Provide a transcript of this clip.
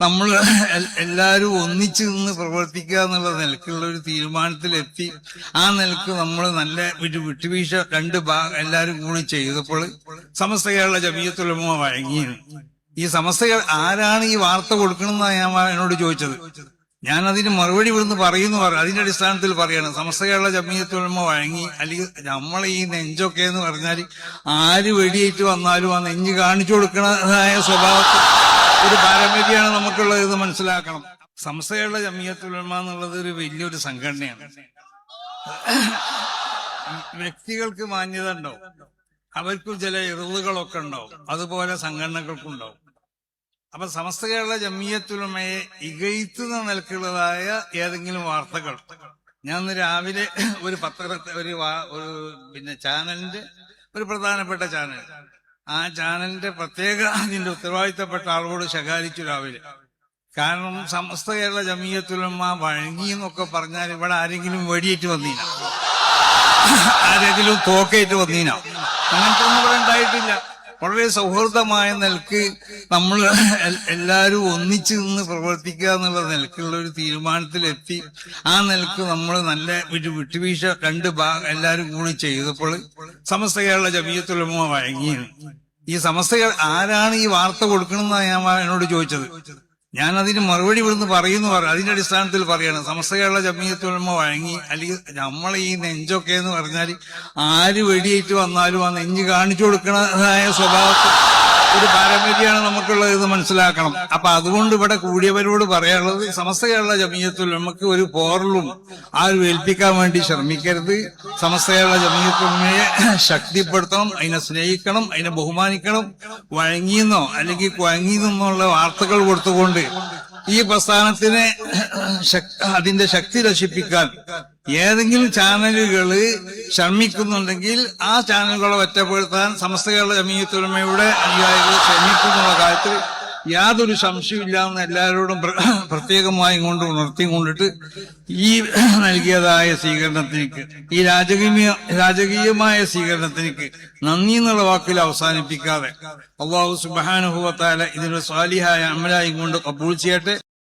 നമ്മൾ എല്ലാവരും ഒന്നിച്ചു നിന്ന് പ്രവർത്തിക്കുക എന്നുള്ള നിലക്കുള്ള ഒരു തീരുമാനത്തിലെത്തി. ആ നിലയ്ക്ക് നമ്മൾ നല്ല ഒരു വിട്ടുവീഴ്ച രണ്ട് ഭാഗം എല്ലാവരും കൂടി ചെയ്തപ്പോൾ സമസ്ത കേരള ജമീയത്തുലമ വഴങ്ങി ഈ സമസ്തകൾ ആരാണ് ഈ വാർത്ത കൊടുക്കണമെന്നാണ് ഞാൻ എന്നോട് ചോദിച്ചത്. ഞാൻ അതിന് മറുപടി ഇവിടുന്ന് പറയുന്നു പറഞ്ഞു അതിന്റെ അടിസ്ഥാനത്തിൽ പറയണം. സമസ്ത കേരള ജമീയത്തുലമ വഴങ്ങി അല്ലെങ്കിൽ നമ്മൾ ഈ നെഞ്ചൊക്കെ എന്ന് പറഞ്ഞാൽ ആര് വെടിയേറ്റ് വന്നാലും ആ നെഞ്ച് കാണിച്ചു കൊടുക്കണതായ സ്വഭാവത്തിൽ ഒരു പാരമ്പര്യമാണ് നമുക്കുള്ളത് ഇത് മനസ്സിലാക്കണം. സംസ്ഥയുള്ള ജമിയത്തുലമ എന്നുള്ളത് ഒരു വലിയൊരു സംഘടനയാണ്. വ്യക്തികൾക്ക് മാന്യത ഉണ്ടാവും അവർക്കും ചില ഇറിവുകളൊക്കെ ഉണ്ടോ അതുപോലെ സംഘടനകൾക്കും ഉണ്ടാവും അപ്പൊ സമസ്ത കേരള ജമിയത്തുലമയെ ഇകഴ്ത്തുന്ന നിലക്കുള്ളതായ ഏതെങ്കിലും വാർത്തകൾ. ഞാൻ രാവിലെ ഒരു പത്ര ഒരു ഒരു പിന്നെ ചാനലിന്റെ ഒരു പ്രധാനപ്പെട്ട ചാനൽ. ആ ചാനലിന്റെ പ്രത്യേക അതിന്റെ ഉത്തരവാദിത്തപ്പെട്ട ആളോട് ശകാരിച്ചു രാവിലെ. കാരണം സമസ്ത കേരള ജമീയത്തുലമ വഴങ്ങി എന്നൊക്കെ പറഞ്ഞാൽ ഇവിടെ ആരെങ്കിലും വെടിയേറ്റ് വന്നീന? ആരെങ്കിലും തോക്കേറ്റ് വന്നീന? അങ്ങനത്തെ ഒന്നും ഇവിടെ ഉണ്ടായിട്ടില്ല. വളരെ സൗഹൃദമായ നിലയ്ക്ക് നമ്മൾ എല്ലാവരും ഒന്നിച്ചു നിന്ന് പ്രവർത്തിക്കുക എന്നുള്ള നിലക്കുള്ള ഒരു തീരുമാനത്തിലെത്തി. ആ നിലയ്ക്ക് നമ്മൾ നല്ല ഒരു വിട്ടുവീഴ്ച രണ്ട് ഭാഗം എല്ലാവരും കൂടി ചെയ്തപ്പോൾ സമസ്ത കേരള ജമീയത്തുലമ വഴങ്ങിയാണ് ഈ സമസ്തകൾ ആരാണ് ഈ വാർത്ത കൊടുക്കണമെന്നാണ് ഞാൻ എന്നോട് ചോദിച്ചത്. ഞാൻ അതിന് മറുപടി ഇവിടുന്ന് പറയുന്നു പറഞ്ഞു അതിന്റെ അടിസ്ഥാനത്തിൽ പറയണം സമസ്ത കേരള ജമീയത്തുലമ വഴങ്ങി അല്ലെങ്കിൽ നമ്മളെ ഈ നെഞ്ചൊക്കെ എന്ന് പറഞ്ഞാൽ ആര് വെടിയേറ്റ് വന്നാലും ആ നെഞ്ച് കാണിച്ചു കൊടുക്കണതായ സ്വഭാവത്തിൽ ഒരു പാരമ്പര്യമാണ് നമുക്കുള്ളത് എന്ന് മനസ്സിലാക്കണം. അപ്പൊ അതുകൊണ്ട് ഇവിടെ കൂടിയവരോട് പറയാനുള്ളത് സമസ്ത കേരള ജമീയത്തിൽ നമുക്ക് ഒരു പോറലും ആരും ഏൽപ്പിക്കാൻ വേണ്ടി ശ്രമിക്കരുത്. സമസ്ത കേരള ജമീയത്തുലമയെ ശക്തിപ്പെടുത്തണം അതിനെ സ്നേഹിക്കണം അതിനെ ബഹുമാനിക്കണം. വഴങ്ങിയെന്നോ അല്ലെങ്കിൽ കുഴങ്ങിയെന്നുള്ള വാർത്തകൾ കൊടുത്തുകൊണ്ട് ഈ പ്രസ്ഥാനത്തിനെ അതിന്റെ ശക്തി നശിപ്പിക്കാൻ ഏതെങ്കിലും ചാനലുകൾ ശ്രമിക്കുന്നുണ്ടെങ്കിൽ ആ ചാനലുകളെ ഒറ്റപ്പെടുത്താൻ സമസ്ത കേരള ജമീയത്തുലമയുടെ അനുയായികൾ ശ്രമിക്കുന്നുള്ള കാര്യത്തിൽ യാതൊരു സംശയമില്ല എന്ന് എല്ലാവരോടും പ്ര- പ്രത്യേകമായി കൊണ്ട് ഉണർത്തിക്കൊണ്ടിട്ട് ഈ നൽകിയതായ സ്വീകരണത്തിനേക്ക് ഈ രാജകീയ രാജകീയമായ സ്വീകരണത്തിനേക്ക് നന്ദി എന്നുള്ള വാക്കിൽ അവസാനിപ്പിക്കാതെ അള്ളാഹു സുബാനുഭവത്താല ഇതിനൊരു സ്വാലിഹായ അമലായും കൊണ്ട് കബൂൾ ചെയ്യട്ടെ.